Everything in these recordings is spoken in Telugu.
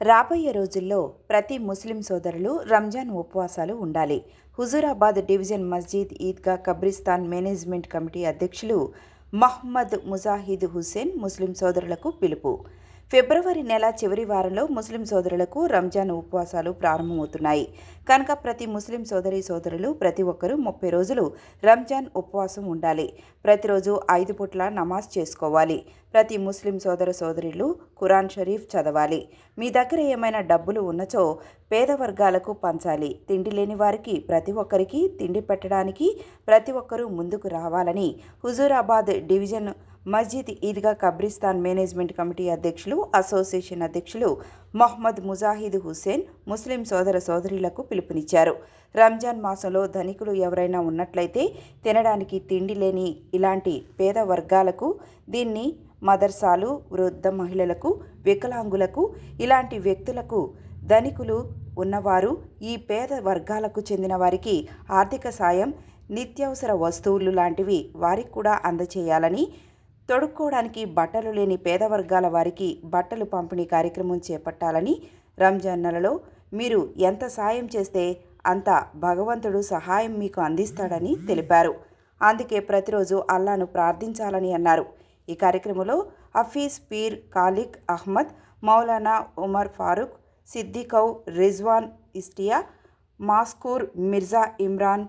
రాబోయే రోజుల్లో ప్రతి ముస్లిం సోదరులు రంజాన్ ఉపవాసాలు ఉండాలి. Huzurabad division Masjid Eidgah Kabristan management committee అధ్యక్షులు మహ్మద్ ముజాహిద్ హుస్సేన్ ముస్లిం సోదరులకు పిలుపు. ఫిబ్రవరి నెల చివరి వారంలో ముస్లిం సోదరులకు రంజాన్ ఉపవాసాలు ప్రారంభమవుతున్నాయి. కనుక ప్రతి ముస్లిం సోదరి సోదరులు ప్రతి ఒక్కరూ ముప్పై రోజులు రంజాన్ ఉపవాసం ఉండాలి. ప్రతిరోజు ఐదు పూట్ల నమాజ్ చేసుకోవాలి. ప్రతి ముస్లిం సోదర సోదరులు ఖురాన్ షరీఫ్ చదవాలి. మీ దగ్గర ఏమైనా డబ్బులు ఉన్నచో పేద వర్గాలకు పంచాలి. తిండి లేని వారికి ప్రతి ఒక్కరికి తిండి పెట్టడానికి ప్రతి ఒక్కరూ ముందుకు రావాలని Huzurabad division Masjid Eidgah Kabristan management committee అధ్యక్షులు అసోసియేషన్ అధ్యక్షులు మొహమ్మద్ ముజాహిద్ హుసేన్ ముస్లిం సోదర సోదరులకు పిలుపునిచ్చారు. రంజాన్ మాసంలో ధనికులు ఎవరైనా ఉన్నట్లయితే తినడానికి తిండి లేని ఇలాంటి పేద వర్గాలకు దీన్ని మదర్సాలు వృద్ధ మహిళలకు వికలాంగులకు ఇలాంటి వ్యక్తులకు ధనికులు ఉన్నవారు ఈ పేద వర్గాలకు చెందిన వారికి ఆర్థిక సాయం నిత్యావసర వస్తువులు లాంటివి వారికి కూడా అందచేయాలని తొడుక్కోవడానికి బట్టలు లేని పేద వర్గాల వారికి బట్టలు పంపిణీ కార్యక్రమం చేపట్టాలని రంజాన్ నెలలో మీరు ఎంత సాయం చేస్తే అంత భగవంతుడు సహాయం మీకు అందిస్తాడని తెలిపారు. అందుకే ప్రతిరోజు అల్లాను ప్రార్థించాలని అన్నారు. ఈ కార్యక్రమంలో హఫీజ్ పీర్ కాలిక్ అహ్మద్ మౌలానా ఉమర్ ఫారూక్ సిద్దికౌ రిజ్వాన్ ఇస్టియా మాస్కూర్ మిర్జా ఇమ్రాన్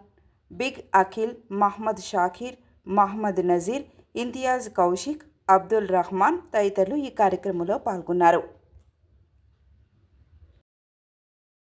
బిగ్ అఖిల్ మహ్మద్ షాకీర్ మహ్మద్ నజీర్ ఇంతియాజ్ కౌశిక్ అబ్దుల్ రహమాన్ తదితరులు ఈ కార్యక్రమంలో పాల్గొన్నారు.